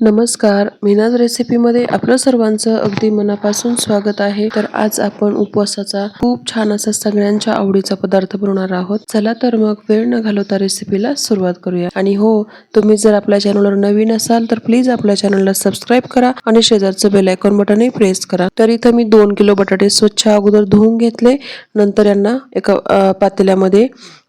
नमस्कार. मीनाज रेसिपीमध्ये आपलं सर्वांचं अगदी मनापासून स्वागत आहे. तर आज आपण उपवासाचा खूप छान असा सगळ्यांच्या आवडीचा पदार्थ बनवणार आहोत. चला तर मग वेळ न घालवता रेसिपीला सुरुवात करूया. आणि हो तुम्ही जर आपल्या चॅनलवर नवीन असाल तर प्लीज आपल्या चॅनलला सबस्क्राईब करा आणि शेजारचं बेल आयकॉन बटनही प्रेस करा. तर इथं मी दोन किलो बटाटे स्वच्छ अगोदर धुवून घेतले. नंतर यांना एका पातेल्यामध्ये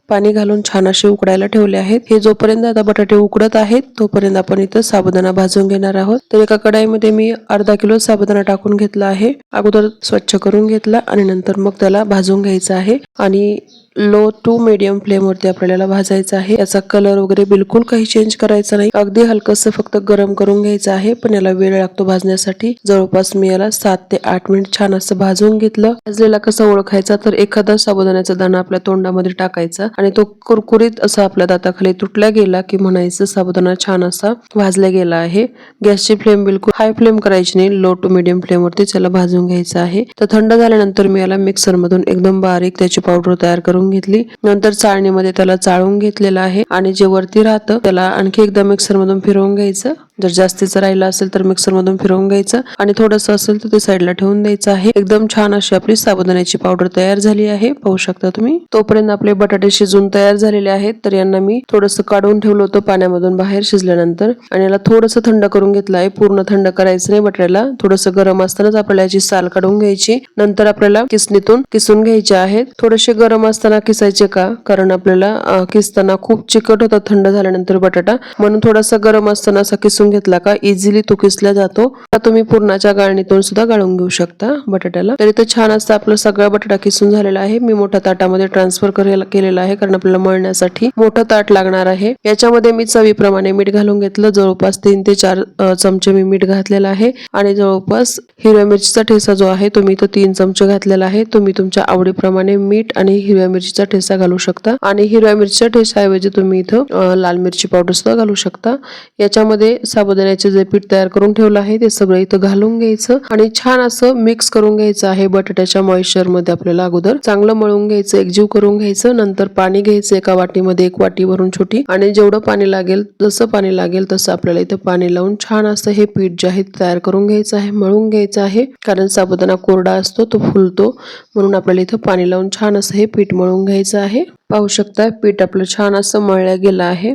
पाणी घालून छान असे उकडायला ठेवले आहेत. हे जोपर्यंत आता बटाटे उकडत आहेत तोपर्यंत आपण इथं साबुदाणा भाजून घेणार आहोत. तर एका कडाईमध्ये मी अर्धा किलो साबुदाणा टाकून घेतला आहे. अगोदर स्वच्छ करून घेतला आणि नंतर मग त्याला भाजून घ्यायचं आहे. आणि लो टू मीडियम फ्लेम वरती आपल्याला भाजायचं आहे. याचा कलर वगैरे बिलकुल काही चेंज करायचा नाही. अगदी हलकस फक्त गरम करून घ्यायचं आहे पण याला वेळ लागतो भाजण्यासाठी. जवळपास मी याला सात ते आठ मिनिट छान असं भाजून घेतलं. भाजलेला कसं ओळखायचा तर एखादा साबुदाण्याचा दाणा आपल्या तोंडामध्ये टाकायचा आणि तो कुरकुरीत असा आपल्या दाताखाली तुटला गेला की म्हणायचं साबुदाणा छान असा भाजला गेला आहे. गॅसची फ्लेम बिलकुल हाय फ्लेम करायची नाही. लो टू मिडियम फ्लेम वरती त्याला भाजून घ्यायचं आहे. तर थंड झाल्यानंतर मी याला मिक्सर मधून एकदम बारीक त्याची पावडर तयार करून घेतली. नंतर चाळणीमध्ये त्याला चाळून घेतलेलं आहे. आणि जे वरती राहतं त्याला आणखी एकदा मिक्सर मधून फिरवून घ्यायचं. जर जास्तीचं राहिलं असेल तर मिक्सर मधून फिरवून घ्यायचं आणि थोडंसं असेल तर ते साईडला ठेवून द्यायचं आहे. एकदम छान अशी आपली साबुदाण्याची पावडर तयार झाली आहे. पाहू शकता तुम्ही. तोपर्यंत आपले बटाटे शिजून तयार झालेले आहेत. तर यांना मी थोडंसं काढून ठेवलं होतं पाण्यामधून बाहेर शिजल्यानंतर. आणि याला थोडंसं थंड करून घेतलं आहे. पूर्ण थंड करायचं नाही बटाट्याला. थोडंसं गरम असतानाच आपल्याला याची साल काढून घ्यायची. नंतर आपल्याला किसणीतून किसून घ्यायचे आहेत. थोडेसे गरम असताना किसायचे का? कारण आपल्याला किसताना खूप चिकट होता थंड झाल्यानंतर बटाटा. म्हणून थोडासा गरम असताना असा किसून घेतला का? इझिली तो किसला जातो. तुम्ही पूर्णाच्या गाळणीतून सुद्धा गाळून घेऊ शकता बटाट्याला. तर इथं छान असं आपलं सगळा बटाटा किसून झालेला आहे. मी मोठ्या ताटामध्ये ट्रान्सफर केलेला आहे कारण आपल्याला मळण्यासाठी मोठं ताट लागणार आहे. याच्यामध्ये मी चवीप्रमाणे मीठ घालून घेतलं. जवळपास तीन ते चार चमचे मी मीठ घातलेला आहे. आणि जवळपास हिरव्या मिरचीचा ठेसा जो आहे तो मी इथं तीन चमचे घातलेला आहे. तुम्ही तुमच्या आवडीप्रमाणे मीठ आणि हिरव्या मिरचीचा ठेसा घालू शकता. आणि हिरव्या मिरचीच्या ठेसाऐवजी तुम्ही इथं लाल मिरची पावडर सुद्धा घालू शकता. याच्यामध्ये साबुदाण्याचे जे पीठ तयार करून ठेवलं आहे ते सगळं इथं घालून घ्यायचं आणि छान असं मिक्स करून घ्यायचं आहे. बटाट्याच्या मॉइश्चरमध्ये आपल्याला अगोदर चांगलं मळून घ्यायचं एकजीव करून घ्यायचं नंतर पाणी घ्यायचं एका वाटीमध्ये एक वाटी भरून छोटी. आणि जेवढं पाणी लागेल जसं पाणी लागेल तसं आपल्याला इथं पाणी लावून छान असं हे पीठ जे आहे तयार करून घ्यायचं आहे मळून घ्यायचं आहे. कारण साबुदाणा कोरडा असतो तो फुलतो. म्हणून आपल्याला इथं पाणी लावून छान असं हे पीठ मळून घ्यायचं आहे. पाहू शकता पीठ आपलं छान असं मळलं गेलं आहे.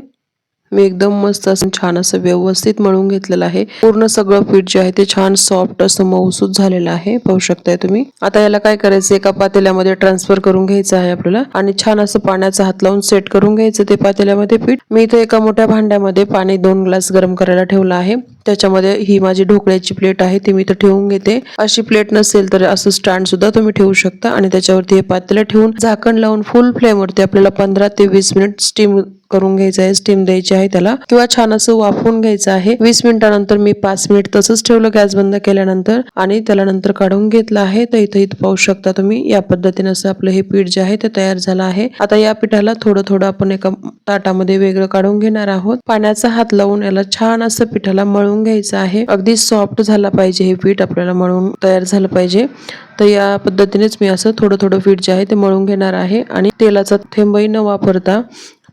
मी एकदम मस्त असं छान असं व्यवस्थित मळून घेतलेलं आहे. पूर्ण सगळं पीठ जे आहे ते छान सॉफ्ट असं मऊसूत झालेलं आहे. पाहू शकताय तुम्ही. आता याला काय करायचं? एका पातेल्यामध्ये ट्रान्सफर करून घ्यायचं आहे आपल्याला. आणि छान असं पाण्याचा हात लावून सेट करून घ्यायचं ते पातेल्यामध्ये पीठ. मी इथे एका मोठ्या भांड्यामध्ये पाणी दोन ग्लास गरम करायला ठेवलं आहे. त्याच्यामध्ये ही माझी ढोकळ्याची प्लेट आहे ती मी इथं ठेवून घेते. अशी प्लेट नसेल तर असं स्टँड सुद्धा तुम्ही ठेवू शकता. आणि त्याच्यावरती हे पातेलं ठेवून झाकण लावून फुल फ्लेमवरती आपल्याला पंधरा ते वीस मिनिट स्टीम करून घ्यायचं आहे स्टीम द्यायची आहे त्याला. किंवा छान असं वाफवून घ्यायचं आहे. वीस मिनिटानंतर मी पाच मिनिट तसंच ठेवलं गॅस बंद केल्यानंतर. आणि त्याला नंतर काढून घेतलं आहे. तर इथं इथं पाहू शकता तुम्ही या पद्धतीने असं आपलं हे पीठ जे आहे ते तयार झालं आहे. आता या पिठाला थोडं थोडं आपण एका ताटामध्ये वेगळं काढून घेणार आहोत. पाण्याचा हात लावून याला छान असं पिठाला मळून घ्यायचं आहे. अगदी सॉफ्ट झाला पाहिजे हे पीठ आपल्याला मळून तयार झालं पाहिजे. तर या पद्धतीनेच मी असं थोडं थोडं पीठ जे आहे ते मळून घेणार आहे. आणि तेलाचा थेंबही न वापरता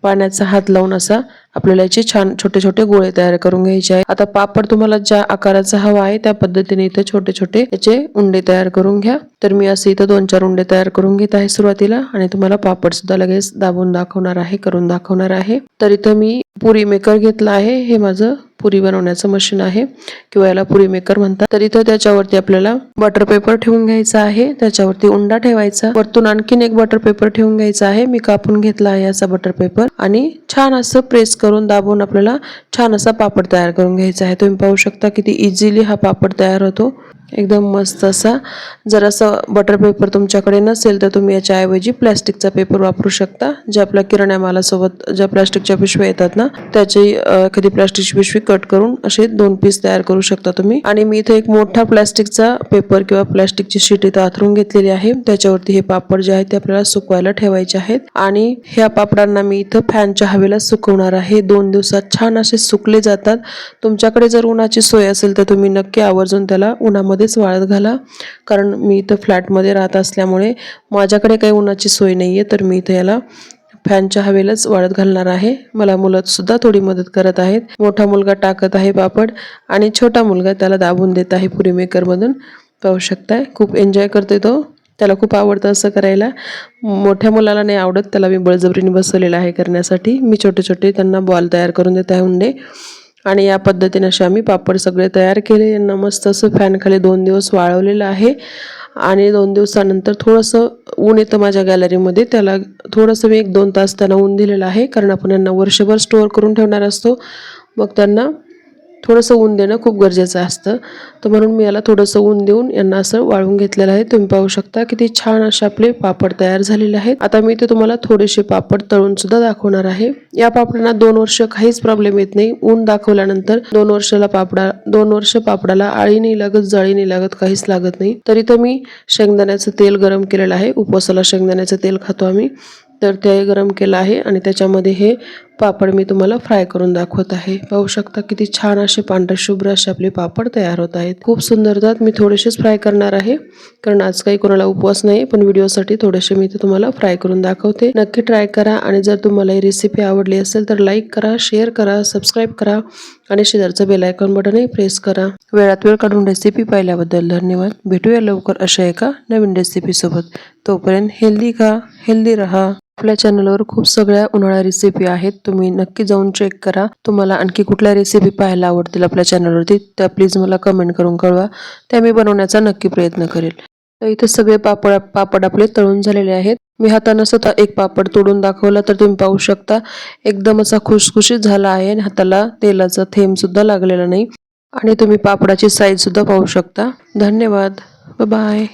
पाण्याचा हात लावून असा आपल्याला याचे छान छोटे छोटे गोळे तयार करून घ्यायचे आहे. आता पापड तुम्हाला ज्या आकाराचा हवा आहे त्या पद्धतीने इथे छोटे छोटे याचे उंडे तयार करून घ्या. तर मी असे इथं दोन चार उंडे तयार करून घेत आहे सुरुवातीला आणि तुम्हाला पापड सुद्धा लगेच दाबून दाखवणार आहे करून दाखवणार आहे. तर इथं मी पुरी मेकर घेतला आहे. हे माझं पुरी बनवण्याचं मशीन आहे. किंवा याला पुरी मेकर म्हणतात. तर इथं त्याच्यावरती आपल्याला बटर पेपर ठेवून घ्यायचा आहे. त्याच्यावरती उंडा ठेवायचा. वरतून आणखीन एक बटर पेपर ठेवून घ्यायचा आहे. मी कापून घेतला आहे असा बटर पेपर आणि छान असं प्रेस करून दाबून आपल्याला छान असा पापड तयार करून घ्यायचा आहे. तुम्ही पाहू शकता किती इझिली हा पापड तयार होतो. एकदम मस्त असा. जर असं बटर पेपर तुमच्याकडे नसेल तर तुम्ही याच्याऐवजी प्लॅस्टिकचा पेपर वापरू शकता जे आपल्या किराणा मालासोबत ज्या प्लॅस्टिकच्या पिशव्या येतात ना त्याची एखादी प्लॅस्टिकची पिशवी कट करून असे दोन पीस तयार करू शकता तुम्ही. आणि मी इथे एक मोठा प्लॅस्टिकचा पेपर किंवा प्लॅस्टिकची शीट इथं आथरून घेतलेली आहे. त्याच्यावरती हे पापड जे आहेत ते आपल्याला सुकवायला ठेवायचे आहेत. आणि ह्या पापडांना मी इथं फॅनच्या हवेला सुकवणार आहे. दोन दिवसात छान असे सुकले जातात. तुमच्याकडे जर उन्हाची सोय असेल तर तुम्ही नक्की आवर्जून त्याला उन्हामध्ये फ्लॅटमध्येच वाळत घाला. कारण मी इथं फ्लॅटमध्ये राहत असल्यामुळे माझ्याकडे काही उन्हाची सोय नाही आहे तर मी इथं याला फॅनच्या हवेलाच वाळत घालणार आहे. मला मुलं सुद्धा थोडी मदत करत आहेत. मोठा मुलगा टाकत आहे पापड आणि छोटा मुलगा त्याला दाबून देत आहे पुरी मेकरमधून. पाहू शकताय? खूप एन्जॉय करतोय तो. त्याला खूप आवडतं असं करायला. मोठ्या मुलाला नाही आवडत. त्याला मी बळजबरीने बसवलेलं आहे करण्यासाठी. मी छोटे छोटे त्यांना बॉल तयार करून देत आहे हुंडे. आणि या पद्धतीने असे आम्ही पापड सगळे तयार केले. यांना मस्त असं फॅनखाली दोन दिवस वाळवलेलं आहे. आणि दोन दिवसानंतर थोडंसं ऊन येतं माझ्या गॅलरीमध्ये. त्याला थोडंसं मी एक दोन तास त्यांना ऊन दिलेलं आहे. कारण आपण यांना वर्षभर स्टोअर करून ठेवणार असतो. मग त्यांना थोडंसं ऊन देणं खूप गरजेचं असतं. तर म्हणून मी याला थोडंसं ऊन देऊन यांना असं वाळून घेतलेलं आहे. तुम्ही पाहू शकता किती छान असे आपले पापड तयार झालेले आहेत. आता मी ते तुम्हाला थोडेसे पापड तळून सुद्धा दाखवणार आहे. या पापडांना दोन वर्ष काहीच प्रॉब्लेम येत नाही. ऊन दाखवल्यानंतर दोन वर्षाला पापडा दोन वर्ष पापडाला आळी नाही लागत जाळी नाही लागत काहीच लागत नाही. तरी तर मी शेंगदाण्याचं तेल गरम केलेलं आहे. उपवासाला शेंगदाण्याचं तेल खातो आम्ही. तर ते गरम केलं आहे आणि त्याच्यामध्ये हे पापड मी तुम्हाला फ्राय करून दाखवत आहे. पाहू शकता किती छान असे पांढरे शुभ्र असे आपले पापड तयार होत आहेत. खूप सुंदर होतात मी थोडेसेच फ्राय करणार आहे. कारण आज काही कोणाला उपवास नाही पण व्हिडिओसाठी थोडेसे मी ते तुम्हाला फ्राय करून दाखवते. नक्की ट्राय करा आणि जर तुम्हाला ही रेसिपी आवडली असेल तर लाईक करा शेअर करा सबस्क्राईब करा आणि शेजारचं बेल आयकॉन बटनही प्रेस करा. वेळात वेळ काढून रेसिपी पाहिल्याबद्दल धन्यवाद. भेटूया लवकर अशा एका नवीन रेसिपीसोबत तोपर्यंत हेल्दी खा हेल्दी रहा. आपल्या चॅनलवर खूप सगळ्या उन्हाळ्या रेसिपी आहेत. तुम्ही नक्की जाऊन चेक करा. तुम्हाला आणखी कुठल्या रेसिपी पाहायला आवडतील आपल्या चॅनलवरती त्या प्लीज मला कमेंट करून कळवा. त्या मी बनवण्याचा नक्की प्रयत्न करेल. तर इथे सगळे पापड पापड आपले तळून झालेले आहेत. मी हातानं स्वतः एक पापड तोडून दाखवला तर तुम्ही पाहू शकता. एकदम असा खुशखुशीत झाला आहे आणि हाताला तेलाचा थेंब सुद्धा लागलेला नाही. आणि तुम्ही पापडाची साईज सुद्धा पाहू शकता. धन्यवाद. बाय